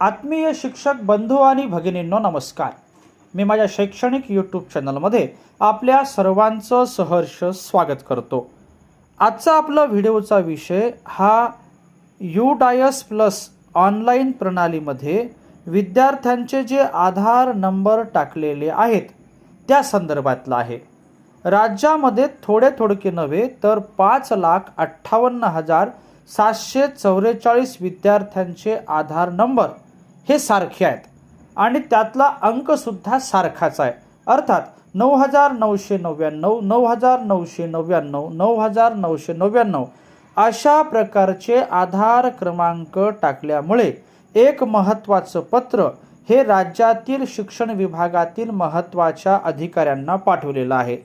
आत्मीय शिक्षक बंधू आणि भगिनींनो नमस्कार. मी माझ्या शैक्षणिक यूट्यूब चॅनलमध्ये आपल्या सर्वांचं सहर्ष स्वागत करतो. आजचा आपला व्हिडिओचा विषय हा यू डायस प्लस ऑनलाईन प्रणालीमध्ये विद्यार्थ्यांचे जे आधार नंबर टाकलेले आहेत त्या संदर्भातला आहे. राज्यामध्ये थोडे थोडके नव्हे तर पाच लाख अठ्ठावन्न हजार सातशे चौवेचाळीस विद्यार्थ्यांचे आधार नंबर हे सारखे आहेत. आणि त्यातला अंकसुद्धा सारखाच आहे. अर्थात नऊ हजार नऊशे नव्याण्णव नऊ हजार नऊशे नव्याण्णव नऊ हजार नऊशे नव्याण्णव अशा प्रकारचे आधार क्रमांक टाकल्यामुळे एक महत्त्वाचं पत्र हे राज्यातील शिक्षण विभागातील महत्त्वाच्या अधिकाऱ्यांना पाठवलेलं आहे.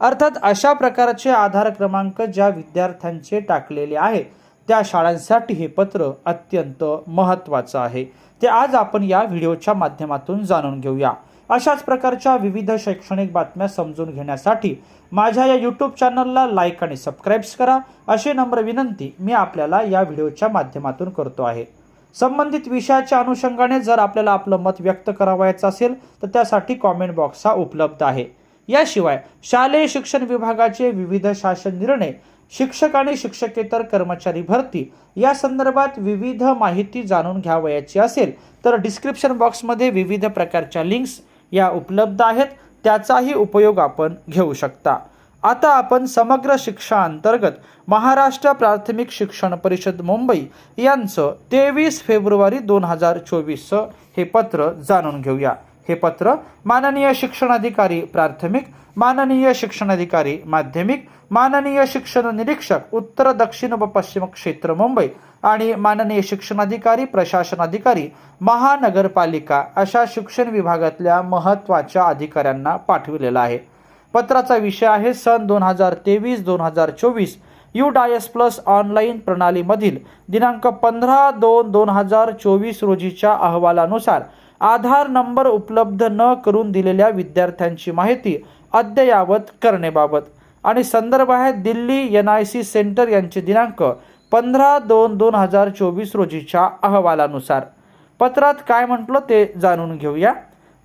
अर्थात अशा प्रकारचे आधार क्रमांक ज्या विद्यार्थ्यांचे टाकलेले आहे त्या शाळांसाठी हे पत्र अत्यंत महत्त्वाचं आहे. ते आज आपण या व्हिडिओच्या माध्यमातून जाणून घेऊया. अशाच प्रकारच्या विविध शैक्षणिक बातम्या समजून घेण्यासाठी माझ्या या यूट्यूब चॅनलला लाईक आणि सबस्क्राईब्स करा. अशी नम्र विनंती मी आपल्याला या व्हिडिओच्या माध्यमातून करतो आहे. संबंधित विषयाच्या अनुषंगाने जर आपल्याला आपलं मत व्यक्त करावायचं असेल तर त्यासाठी कॉमेंट बॉक्स हा उपलब्ध आहे. याशिवाय शालेय शिक्षण विभागाचे विविध शासन निर्णय शिक्षक आणि शिक्षकेतर कर्मचारी भरती. या संदर्भात विविध माहिती जाणून घ्यावयाची असेल तर डिस्क्रिप्शन बॉक्समध्ये विविध प्रकारच्या लिंक्स या उपलब्ध आहेत. त्याचाही उपयोग आपण घेऊ शकता. आता आपण समग्र शिक्षा अंतर्गत महाराष्ट्र प्राथमिक शिक्षण परिषद मुंबई यांचं तेवीस फेब्रुवारी दोन हजार चोवीसचं हे पत्र जाणून घेऊया. हे पत्र माननीय शिक्षणाधिकारी प्राथमिक माननीय शिक्षणाधिकारी माध्यमिक माननीय शिक्षण निरीक्षक उत्तर दक्षिण व पश्चिम क्षेत्र मुंबई आणि माननीय शिक्षणाधिकारी प्रशासन अधिकारी महानगरपालिका अशा शिक्षण विभागातल्या महत्त्वाच्या अधिकाऱ्यांना पाठविलेला आहे. पत्राचा विषय आहे सन दोन हजार तेवीस दोन हजार चोवीस यू डायस प्लस ऑनलाईन प्रणालीमधील दिनांक पंधरा दोन दोन हजार चोवीस रोजीच्या अहवालानुसार आधार नंबर उपलब्ध न करून दिलेल्या विद्यार्थ्यांची माहिती अद्ययावत करणेबाबत आणि संदर्भ आहे Delhi N I C centre यांचे दिनांक पंधरा दोन दोन हजार चोवीस रोजीच्या अहवालानुसार. पत्रात काय म्हटलं ते जाणून घेऊया.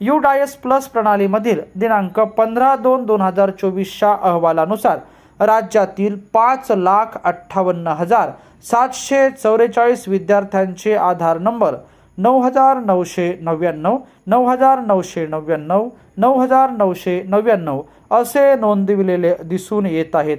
यू डायस प्लस प्रणालीमधील दिनांक पंधरा दोन दोन हजार चोवीसच्या अहवालानुसार राज्यातील पाच लाख अठ्ठावन्न हजार सातशे चौवेचाळीस विद्यार्थ्यांचे आधार नंबर नऊ हजार नऊशे नव्याण्णव नऊ हजार नऊशे नव्याण्णव नऊ हजार नऊशे नव्याण्णव असे नोंदविलेले दिसून येत आहेत.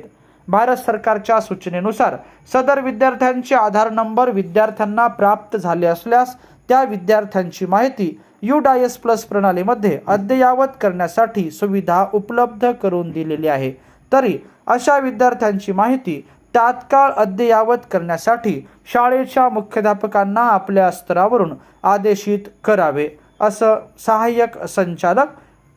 भारत सरकारच्या सूचनेनुसार सदर विद्यार्थ्यांचे आधार नंबर विद्यार्थ्यांना प्राप्त झाले असल्यास त्या विद्यार्थ्यांची माहिती यू डायस प्लस प्रणालीमध्ये अद्ययावत करण्यासाठी सुविधा उपलब्ध करून दिलेली आहे. तरी अशा विद्यार्थ्यांची माहिती तात्काळ अद्ययावत करण्यासाठी शाळेच्या मुख्याध्यापकांना आपल्या स्तरावरून आदेशित करावे असं सहाय्यक संचालक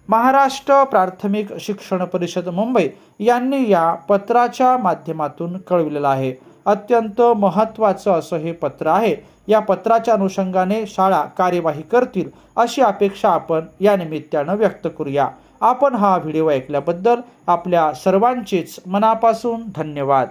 महाराष्ट्र प्राथमिक शिक्षण परिषद मुंबई यांनी या पत्राच्या माध्यमातून कळविलेलं आहे. अत्यंत महत्त्वाचं असं हे पत्र आहे. या पत्राच्या अनुषंगाने शाळा कार्यवाही करतील अशी अपेक्षा आपण या निमित्तानं व्यक्त करूया. आपण हा व्हिडिओ ऐकल्याबद्दल आपल्या सर्वांचेच मनापासून धन्यवाद.